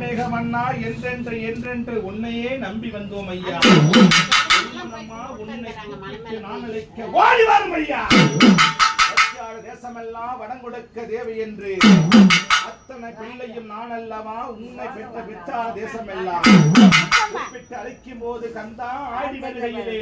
மேகமண்ணா என்றென்று என்றென்று உன்னையே நம்பி வந்தோம் ஐயா. உன்னை நான் ஓடி வரும் ஐயா. தேசமெல்லாம் வடங்கொடுக்க தேவை என்று. அத்தனை பிள்ளையும் நான் அல்லவா உன்னை பெற்ற பெற்றார் தேசமெல்லாம். கூப்பிட்டு அழைக்கும் போது கந்தா ஆடி வருகையிலே.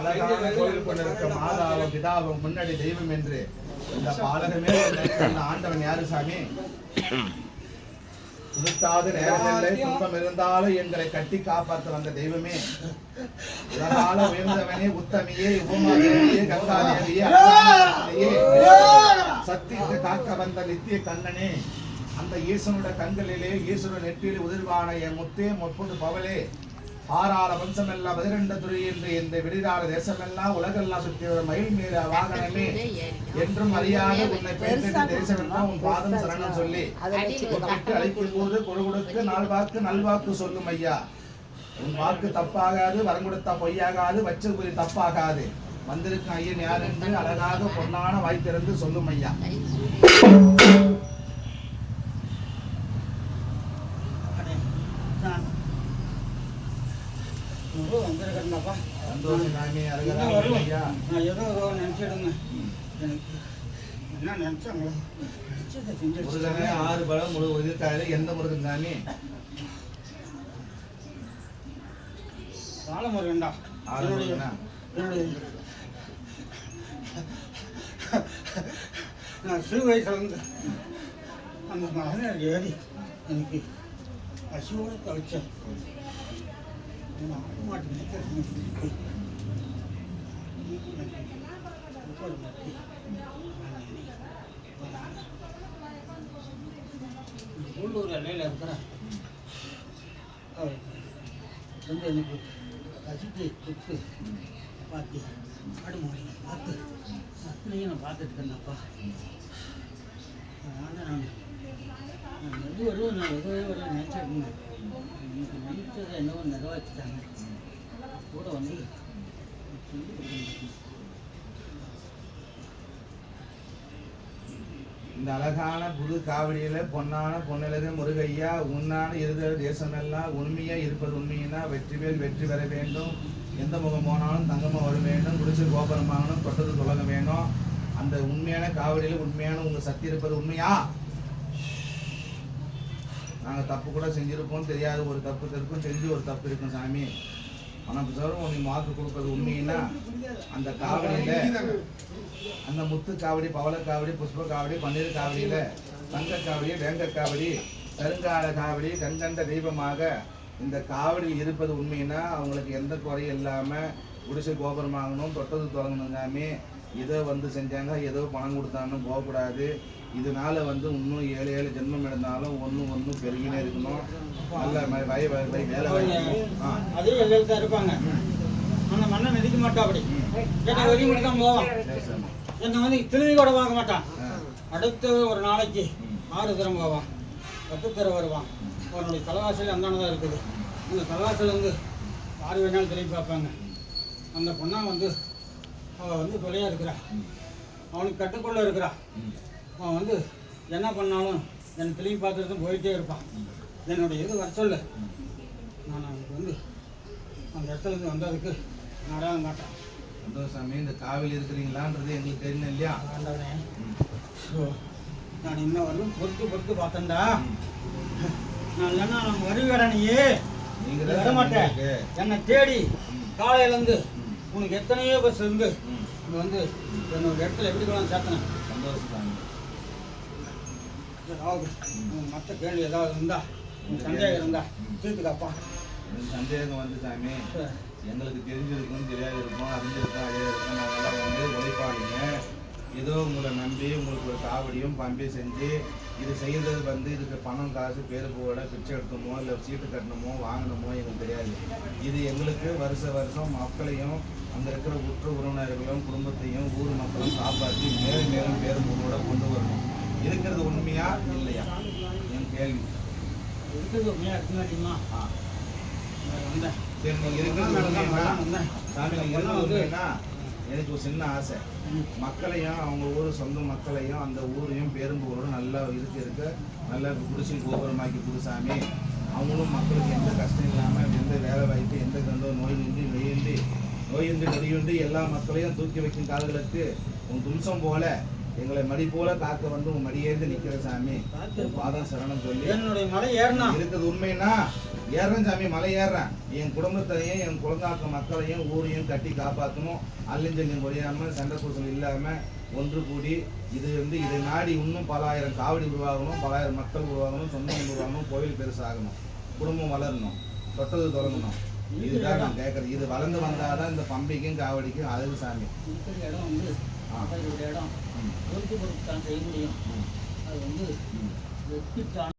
அழகான கோயில் கொண்டிருக்க மாதாவும் பிதாவும் முன்னாடி தெய்வம் என்று இந்த பாலகமே ஆண்டவன் யாரு சாமி உடுத்தாது நேரமில்லை துன்பம் இருந்தாலும் எங்களை கட்டி காப்பாற்ற வந்த தெய்வமே இதனால உயர்ந்தவனே உத்தமியே உபமாதேவியே கங்காதேவியே அருணாச்சலேயே, காக்க வந்த நித்திய கண்ணனே அந்த ஈசனுடைய கண்களிலே ஈஸ்வரன் நெற்றியில் உதிர்வான என் முத்தே முற்பது பவலே ஆறாறு வம்சமெல்லாம் பதிரண்ட துறை என்று இந்த விடிதார தேசமெல்லாம் உலகெல்லாம் சுற்றி வரும் மயில் மீத வாகனமே என்றும் அறியாத உன்னை பெயர்த்து தேசமெல்லாம் உன் பாதம் சரணம் சொல்லி கூப்பிட்டு அழைக்கும் போது கொடு கொடுக்கு நால்வாக்கு நல்வாக்கு சொல்லும் ஐயா. உன் வாக்கு தப்பாகாது வரம் கொடுத்தா பொய்யாகாது வச்ச குறி தப்பாகாது. வந்திருக்கும் ஐயன் யார் என்று அழகாக பொன்னான வாய்ப்பிறந்து சொல்லும் ஐயா. நாமி அழகா ஐயா. நான் ஏதோ நினச்சிடுங்க. எனக்கு என்ன நினச்சாங்களோ. நினச்சதை செஞ்சிருக்காங்க ஆறு பலம் முழு இருக்காரு எந்த முருகன் சாமி பாலமுருகன்டா. ஆறு முருகனா? என்னுடைய நான் சிறு வயசுல இருந்து அந்த மகனர் ஏறி எனக்கு பசியோடு கழிச்சேன் உள்ளூர் எல்லையில் இருக்கிற வந்து எனக்கு பசிக்கு கொடுத்து பார்த்து ஆடு பார்த்து அத்தனையும் நான் பார்த்துட்டு இருந்தேன்ப்பா அதனால் நான் எது வருவோம் நான் எதுவே வருவேன் நினச்சிருந்தேன் இன்னைக்கு என்னவோ நிறைவேற்றிட்டாங்க கூட வந்து இந்த அழகான புது காவடியில பொன்னான பொன்னழகு முருகையா உன்னான இருதல் தேசமெல்லாம் உண்மையா இருப்பது உண்மையினா வெற்றி மேல் வெற்றி பெற வேண்டும். எந்த முகம் போனாலும் தங்கமாக வர வேண்டும். குடிச்சு கோபுரம் வாங்கணும் தொட்டது தொடங்க வேணும் அந்த உண்மையான காவடியில் உண்மையான உங்கள் சக்தி இருப்பது உண்மையா? நாங்கள் தப்பு கூட செஞ்சுருப்போம் தெரியாத ஒரு தப்பு இருக்கும் தெரிஞ்சு ஒரு தப்பு இருக்கும் சாமி. உனக்கு சார் நீ மார்க் கொடுக்கறது உண்மைன்னா அந்த காவடியில் அந்த முத்து காவடி பவள காவடி புஷ்ப காவடி பன்னீர் காவடியில் தங்க காவடி வேங்க காவடி கருங்கால காவடி கண்கண்ட தெய்வமாக இந்த காவடியில் இருப்பது உண்மைன்னா அவங்களுக்கு எந்த குறையும் இல்லாமல் குடிசை கோபுரம் வாங்கணும் தொட்டது தொடங்கணும் சாமி. ஏதோ வந்து செஞ்சாங்க ஏதோ பணம் கொடுத்தாங்கன்னு போகக்கூடாது. இதனால வந்து இன்னும் ஏழு ஏழு ஜென்மம் எடுத்தாலும் ஒன்று ஒன்று பெருகினே இருக்கணும். நல்ல வய வய வேலை அதே எல்லையில் தான் இருப்பாங்க. அந்த மண்ணை மிதிக்க மாட்டா அப்படி. என்னை வெளியே மட்டும் தான் போவான் என்னை வந்து திரும்பி கூட பார்க்க மாட்டான். அடுத்து ஒரு நாளைக்கு. ஆறு தரம் போவான். பத்து தரம் வருவான். அவனுடைய தலைவாசல் அந்தான தான் இருக்குது. இந்த தலைவாசல் வந்து ஆறு வேணாலும் திரும்பி பார்ப்பாங்க. அந்த பொண்ணா வந்து அவள் வந்து தொலையா இருக்கிறா. அவனுக்கு கட்டுக்குள்ள இருக்கிறா. அவன் வந்து என்ன பண்ணாலும் என்னை திரும்பி பார்த்துட்டு போயிட்டே இருப்பான் என்னுடைய இது வர சொல்லு நான் அவனுக்கு வந்து அந்த இடத்துல இருந்து வந்ததுக்கு நான் அடையாளம் காட்டுறேன் சந்தோஷாமி இந்த காவில இருக்கிறீங்களான்றது எங்களுக்கு தெரியணும் இல்லையா ஆண்டவனே. ஸோ நான் இன்ன வரலும் பொறுத்து பொறுத்து பார்த்தேன்டா நான் இல்லைன்னா நம்ம வருவேடா நீயே நீங்க நீ தான் வர மாட்டேன். என்னை தேடி. காலையிலேருந்து. உனக்கு எத்தனையோ பஸ் இருந்து. இங்கே வந்து என்னோட இடத்துல எப்படி கூட சேர்த்தனேன் சந்தோஷம் மற்ற கேள்வி ஏதாவது இருந்தா சந்தேகம் இருந்தா தீர்த்துக்காப்பா சந்தேகம் வந்து சாமி எங்களுக்கு தெரிஞ்சிருக்கும் தெரியாது இருக்கும் அறிஞ்சிருக்கும் அறியாது இருக்கும் நாங்களாம் வந்து உழைப்பாளிங்க ஏதோ உங்களை நம்பி உங்களுக்கு ஒரு காவடியும் பம்பையும் செஞ்சு இது செய்யறது வந்து இதுக்கு பணம் காசு பேர் போட பிச்சை எடுக்கணுமோ இல்லை சீட்டு கட்டணுமோ வாங்கணுமோ எங்களுக்கு தெரியாது. இது எங்களுக்கு வருஷ வருஷம் மக்களையும் அங்கே இருக்கிற உற்ற உறவினர்களும் குடும்பத்தையும் ஊர் மக்களும் காப்பாற்றி மேலும் மேலும் பேரும் புகழோட கொண்டு வரணும். இருக்கிறது உண்மையா இல்லையா? என் கேள்வி. சரி இருக்கிறது சாமி நீங்க இருக்கிறது உண்மைன்னா எனக்கு ஒரு சின்ன ஆசை. மக்களையும் அவங்க ஊர் சொந்த மக்களையும் அந்த ஊரையும் பேரும்பூரோட நல்லா இருக்க இருக்க நல்லா குடிசை கோபுரமாக்கி கொடு சாமி. அவங்களும் மக்களுக்கு எந்த கஷ்டம் இல்லாமல் எந்த வேலை வாய்ப்பு எந்த கண்டோ நோய் நின்றி நொயின்றி நோயின்றி நொடியுன்றி எல்லா மக்களையும் தூக்கி வைக்கும் கால்களுக்கு உன் தும்சம் போல எங்களை மடி போல காக்க வந்து உன் மடியேந்து நிக்கிற சாமி. பாதம் சரணம் சொல்லி என்னுடைய மலை ஏறினா? இருக்குது உண்மைன்னா ஏறேன் சாமி மலை ஏறுறேன். என் குடும்பத்தையும் என் குழந்தாக்க மக்களையும் ஊரையும் கட்டி காப்பாற்றணும் அல்லஞ்சல்யம் குறையாம சண்டை சூசல் இல்லாம ஒன்று கூடி இது வந்து இதை நாடி இன்னும் பல ஆயிரம் காவடி உருவாகணும் பல ஆயிரம் மக்கள் உருவாகணும் சொந்தம் உருவாகணும் கோவில் பெருசாகணும் குடும்பம் வளரணும் தொட்டது தொடங்கணும். இதுதான் நான் கேட்கறது இது வளர்ந்து வந்தாதான் இந்த பம்பைக்கும் காவடிக்கும் அழகு சாமி. இடம் வந்து அதோட இடம் ம், பொறுத்து பொறுத்து தான் செய்ய முடியும். அது வந்து. வெட்டிட்டான்